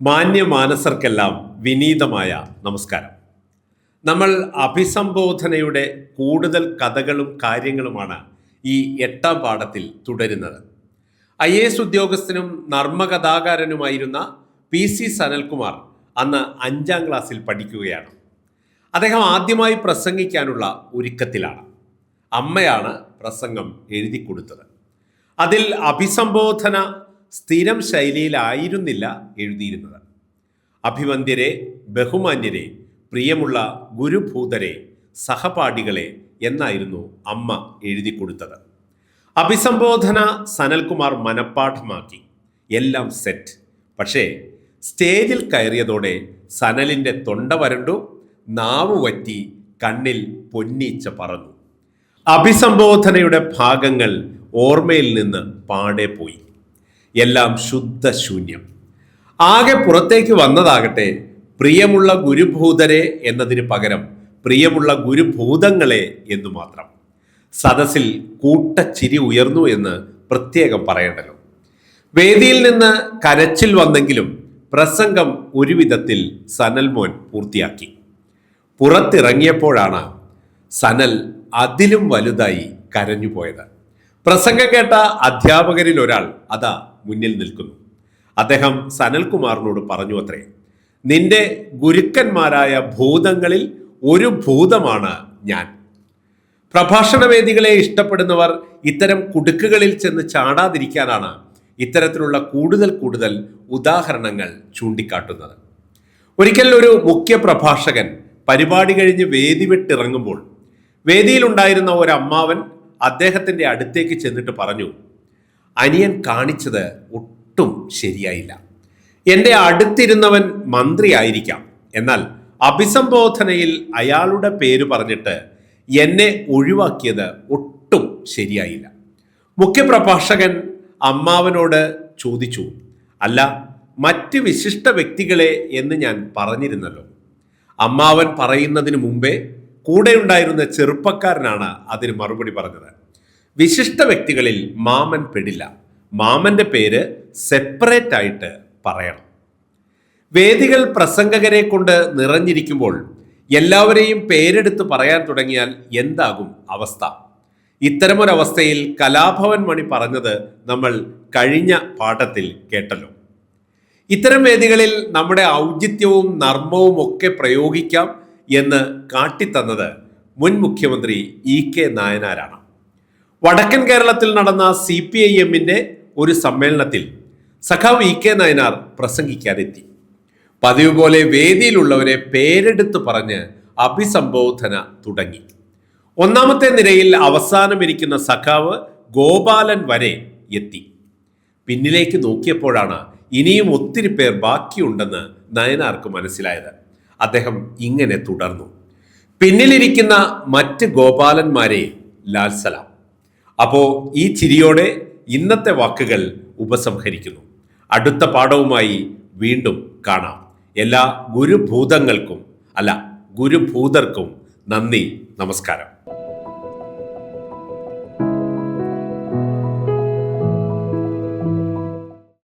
മാന്യമാനസർക്കെല്ലാം വിനീതമായ നമസ്കാരം. നമ്മൾ അഭിസംബോധനയുടെ കൂടുതൽ കഥകളും കാര്യങ്ങളുമാണ് ഈ എട്ടാം പാഠത്തിൽ തുടരുന്നത്. ഐ എ എസ് ഉദ്യോഗസ്ഥനും നർമ്മകഥാകാരനുമായിരുന്ന പി സി സനൽകുമാർ അന്ന് അഞ്ചാം ക്ലാസ്സിൽ പഠിക്കുകയാണ്. അദ്ദേഹം ആദ്യമായി പ്രസംഗിക്കാനുള്ള ഒരുക്കത്തിലാണ്. അമ്മയാണ് പ്രസംഗം എഴുതി കൊടുത്തത് അതിൽ അഭിസംബോധന സ്ഥിരം ശൈലിയിലായിരുന്നില്ല എഴുതിയിരുന്നത്. അഭിവന്ദ്യരെ ബഹുമാന്യരെ പ്രിയമുള്ള ഗുരുഭൂതരെ സഹപാഠികളെ എന്നായിരുന്നു അമ്മ എഴുതി കൊടുത്തത് അഭിസംബോധന സനൽകുമാർ മനഃപ്പാഠമാക്കി. എല്ലാം സെറ്റ് പക്ഷേ സ്റ്റേജിൽ കയറിയതോടെ സനലിന്റെ തൊണ്ട വരണ്ടു നാവ് വറ്റി കണ്ണിൽ പൊന്നീച്ച പറന്നു. അഭിസംബോധനയുടെ ഭാഗങ്ങൾ ഓർമ്മയിൽ നിന്ന് പാടെ പോയി. എല്ലാം ശുദ്ധശൂന്യം. ആകെ പുറത്തേക്ക് വന്നതാകട്ടെ പ്രിയമുള്ള ഗുരുഭൂതരെ എന്നതിന് പകരം പ്രിയമുള്ള ഗുരുഭൂതങ്ങളെ എന്നു മാത്രം. സദസ്സിൽ കൂട്ടച്ചിരി ഉയർന്നു എന്ന് പ്രത്യേകം പറയണ്ടല്ലോ വേദിയിൽ നിന്ന് കരച്ചിൽ വന്നെങ്കിലും പ്രസംഗം ഒരുവിധത്തിൽ സനൽമോൻ പൂർത്തിയാക്കി. പുറത്തിറങ്ങിയപ്പോഴാണ് സനൽ അതിലും വലുതായി കരഞ്ഞുപോയത്. പ്രസംഗം കേട്ട അധ്യാപകരിൽ ഒരാൾ അതാ മുന്നിൽ നിൽക്കുന്നു. അദ്ദേഹം സനൽകുമാറിനോട് പറഞ്ഞു അത്രേ നിന്റെ ഗുരുക്കന്മാരായ ഭൂതങ്ങളിൽ ഒരു ഭൂതമാണ് ഞാൻ. പ്രഭാഷണ വേദികളെ ഇഷ്ടപ്പെടുന്നവർ ഇത്തരം കുടുക്കുകളിൽ ചെന്ന് ചാടാതിരിക്കാനാണ് ഇത്തരത്തിലുള്ള കൂടുതൽ കൂടുതൽ ഉദാഹരണങ്ങൾ ചൂണ്ടിക്കാട്ടുന്നത്. ഒരിക്കൽ ഒരു മുഖ്യ പ്രഭാഷകൻ പരിപാടി കഴിഞ്ഞ് വേദി വിട്ടിറങ്ങുമ്പോൾ വേദിയിലുണ്ടായിരുന്ന ഒരു അമ്മാവൻ അദ്ദേഹത്തിന്റെ അടുത്തേക്ക് ചെന്നിട്ട് പറഞ്ഞു അനിയൻ കാണിച്ചത് ഒട്ടും ശരിയായില്ല. എന്റെ അടുത്തിരുന്നവൻ മന്ത്രിയായിരിക്കാം എന്നാൽ അഭിസംബോധനയിൽ അയാളുടെ പേര് പറഞ്ഞിട്ട് എന്നെ ഒഴിവാക്കിയത് ഒട്ടും ശരിയായില്ല. മുഖ്യപ്രഭാഷകൻ അമ്മാവനോട് ചോദിച്ചു അല്ല മറ്റ് വിശിഷ്ട വ്യക്തികളെ എന്ന് ഞാൻ പറഞ്ഞിരുന്നല്ലോ. അമ്മാവൻ പറയുന്നതിന് മുമ്പേ കൂടെയുണ്ടായിരുന്ന ചെറുപ്പക്കാരനാണ് അതിന് മറുപടി പറഞ്ഞത്. വിശിഷ്ട വ്യക്തികളിൽ മാമൻ പെടില്ല. മാമന്റെ പേര് സെപ്പറേറ്റ് ആയിട്ട് പറയണം. വേദികൾ പ്രസംഗകരെ കൊണ്ട് നിറഞ്ഞിരിക്കുമ്പോൾ എല്ലാവരെയും പേരെടുത്ത് പറയാൻ തുടങ്ങിയാൽ എന്താകും അവസ്ഥ? ഇത്തരമൊരവസ്ഥയിൽ കലാഭവൻ മണി പറഞ്ഞത് നമ്മൾ കഴിഞ്ഞ പാഠത്തിൽ കേട്ടല്ലോ. ഇത്തരം വേദികളിൽ നമ്മുടെ ഔചിത്യവും നർമ്മവും ഒക്കെ പ്രയോഗിക്കാം. എന്ന് കാട്ടിത്തന്നത് മുൻ മുഖ്യമന്ത്രി ഇ കെ നായനാരാണ്. വടക്കൻ കേരളത്തിൽ നടന്ന സി പി ഐ എമ്മിന്റെ ഒരു സമ്മേളനത്തിൽ സഖാവ് ഇ കെ നായനാർ പ്രസംഗിക്കാനെത്തി. പതിവ് പോലെ വേദിയിലുള്ളവരെ പേരെടുത്ത് പറഞ്ഞ് അഭിസംബോധന തുടങ്ങി. ഒന്നാമത്തെ നിരയിൽ അവസാനമിരിക്കുന്ന സഖാവ് ഗോപാലൻ വരെ എത്തി. പിന്നിലേക്ക് നോക്കിയപ്പോഴാണ് ഇനിയും ഒത്തിരി പേർ ബാക്കിയുണ്ടെന്ന് നയനാർക്ക് മനസ്സിലായത്. അദ്ദേഹം ഇങ്ങനെ തുടർന്നു. പിന്നിലിരിക്കുന്ന മറ്റ് ഗോപാലന്മാരെ ലാൽ സലാം. അപ്പോ ഈ ചിരിയോടെ ഇന്നത്തെ വാക്കുകൾ ഉപസംഹരിക്കുന്നു. അടുത്ത പാഠവുമായി വീണ്ടും കാണാം. എല്ലാ ഗുരുഭൂതങ്ങൾക്കും അല്ല ഗുരുഭൂതർക്കും നന്ദി നമസ്കാരം.